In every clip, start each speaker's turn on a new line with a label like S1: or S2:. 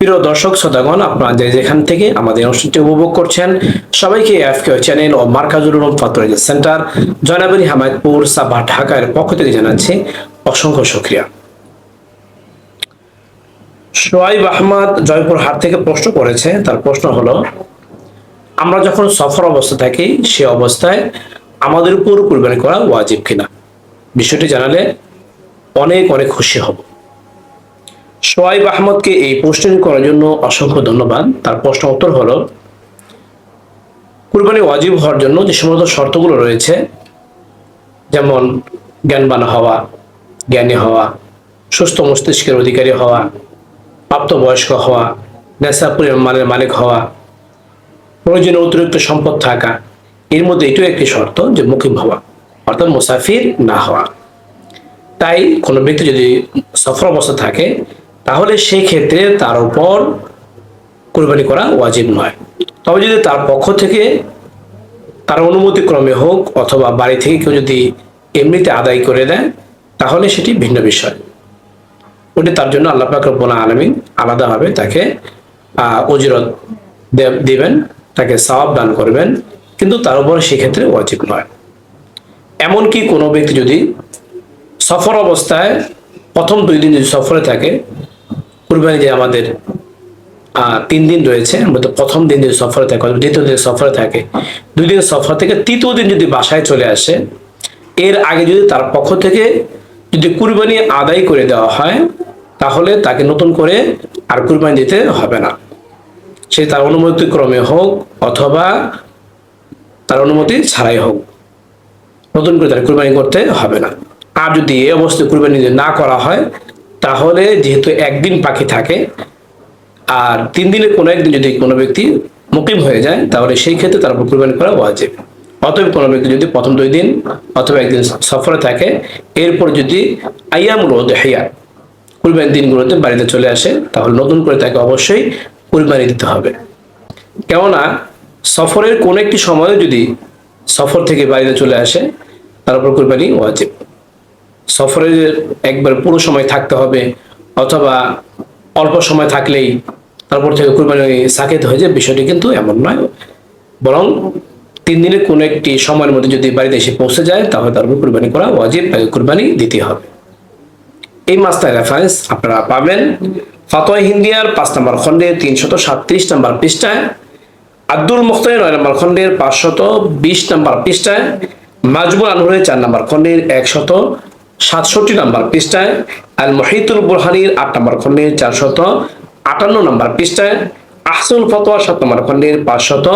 S1: প্রিয় দর্শক, শ্রোতাগণ, আপনারা যেখান থেকে আমাদের অনুষ্ঠানটি উপভোগ করছেন, সবাইকে এফকে চ্যানেল ও মার্কাজুল সেন্টার জয়নাবাড়ি হামায়তপুর সাবা ঢাকার পক্ষ থেকে জানাচ্ছি অসংখ্য শুকরিয়া। সোয়াইব আহমদ জয়পুর হাট থেকে প্রশ্ন করেছে, তার প্রশ্ন হলো আমরা যখন সফর অবস্থা থাকি, সে অবস্থায় আমাদের উপর কুরবানি করা ওয়াজিব কিনা? বিষয়টি জানালে অনেক অনেক খুশি হব। সোয়াইব আহমদকে এই প্রশ্নটি করার জন্য অসংখ্য ধন্যবাদ। তার প্রশ্ন উত্তর হলো, কুরবানি ওয়াজিব হওয়ার জন্য যে সমস্ত শর্তগুলো রয়েছে, যেমন জ্ঞানবান হওয়া, জ্ঞানী হওয়া, সুস্থ মস্তিষ্কের অধিকারী হওয়া, প্রাপ্তবয়স্ক হওয়া, নেশা পরিমাণের মালিক হওয়া প্রয়োজনীয় অতিরিক্ত সম্পদ থাকা। এর মধ্যে এটাও একটি শর্ত যে মুকিম হওয়া, অর্থাৎ মুসাফির না হওয়া। তাই কোনো ব্যক্তি যদি সফর অবস্থা থাকে, তাহলে সেই ক্ষেত্রে তার উপর কোরবানি করা ওয়াজিব নয়। তবে যদি তার পক্ষ থেকে তার অনুমতি ক্রমে হোক অথবা বাড়ি থেকে কেউ যদি এমনিতে আদায় করে দেয়, তাহলে সেটি ভিন্ন বিষয়। ওটি তার জন্য আল্লাহ পাক রব্বুল আলমিন আলাদাভাবে তাকে অজিরত দিবেন। তাকে সওয়াব দান করবেন, কিন্তু তার উপর সেক্ষেত্রে ওয়াজিব নয়। এমনকি কোনো ব্যক্তি যদি সফর অবস্থায় প্রথম দুই দিন যদি সফরে থাকে কুরবানি যে আমাদের তিন দিন রয়েছে মধ্যে প্রথম দিন যদি সফরে থাকে দ্বিতীয় দিন সফরে থাকে, দুই দিন সফর থেকে তৃতীয় দিন যদি বাসায় চলে আসে, এর আগে যদি তার পক্ষ থেকে যদি কুরবানি আদায় করে দেওয়া হয়, তাহলে তাকে নতুন করে আর কুরবানি দিতে হবে না। সে তার অনুমতি ক্রমে হোক অথবা তার অনুমতি ছাড়াই হোক। নতুন করে তার কুরবানি করতে হবে না। আর যদি এই অবস্থায় কুরবানি না করা হয়, তাহলে যেহেতু একদিন পাখি থাকে, আর তিন দিনের কোনো একদিন যদি কোনো ব্যক্তি মুকিম হয়ে যায়, তাহলে সেই ক্ষেত্রে তার উপর কুরবানি করা ওয়াজিব। অতএব কোনো ব্যক্তি যদি প্রথম দুই দিন অথবা একদিন সফরে থাকে, এরপর যদি আয়ামুল ওদহিয়া কুরবানির দিনগুলোতে বাড়িতে চলে আসে, তাহলে নতুন করে তাকে অবশ্যই কুরবানি দিতে হবে। কেননা, সফরের কোন একটি সময়ে যদি সফর থেকে বাড়িতে চলে আসে, তার উপর কুরবানি ওয়াজিব। সফরের একবার পুরো সময় থাকতে হবে, অথবা অল্প সময় থাকলেই তারপর থেকে কুরবানি সাকেত হয়ে যায়, বিষয়টি কিন্তু এমন নয়। বরং তিন দিনের কোনো একটি সময়ের মধ্যে যদি বাড়িতে এসে পৌঁছে যায়, তাহলে তার উপর কুরবানি করা ওয়াজিব, তাকে কুরবানি দিতে হবে। এই মাস্টার রেফারেন্স আপনারা পাবেন। ফাতোয়া হিন্দিয়ার পাঁচ নম্বর খণ্ডে, তিনশত সাতত্রিশ নম্বর পৃষ্ঠায়। আব্দুল মুখতার নয় নম্বর খণ্ডের পাঁচশত বিশ নম্বর পৃষ্ঠায়। মাজমুল আনহুরের চার নম্বর খণ্ডের একশত সাতষট্টি নম্বর পৃষ্ঠায়। আল মহিতুল বুরহানির আট নম্বর খণ্ডের চারশত আটান্ন নম্বর পৃষ্ঠায়। আহসুল ফতোয়া সাত নম্বর খণ্ডের পাঁচশত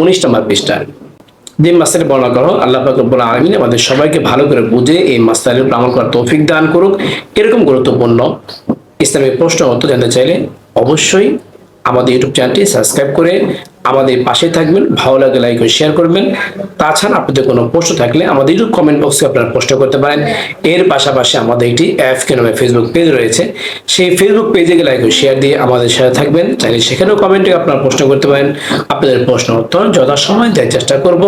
S1: উনিশ নম্বর পৃষ্ঠায়। যে মাস্টারের বর্ণনা করো, আল্লাহ পাক রব্বুল আলামিন আমাদের সবাইকে ভালো করে বুঝে এই মাস্টারের আমল করার তৌফিক দান করুক। এরকম গুরুত্বপূর্ণ ইসলামিক প্রশ্ন উত্তর জানতে চাইলে অবশ্যই আমাদের ইউটিউব চ্যানেলটি সাবস্ক্রাইব করে আমাদের পাশে থাকবেন, ভালো লাগে লাইক ও শেয়ার করবেন। তাছাড়া আপনাদের কোনো প্রশ্ন থাকলে আমাদের ইউটিউব কমেন্ট বক্সে আপনারা প্রশ্ন করতে পারেন। এর পাশাপাশি আমাদের একটি অ্যাপ কে নামে ফেসবুক পেজ রয়েছে। সেই ফেসবুক পেজে গিয়ে লাইক ও শেয়ার দিয়ে আমাদের সাথে থাকবেন। চাইলে সেখানেও কমেন্টে আপনারা প্রশ্ন করতে পারেন। আপনাদের প্রশ্ন উত্তর যথাসময় দেওয়ার চেষ্টা করব।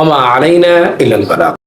S1: ওমা আলাইনা ইলাল বালাগ।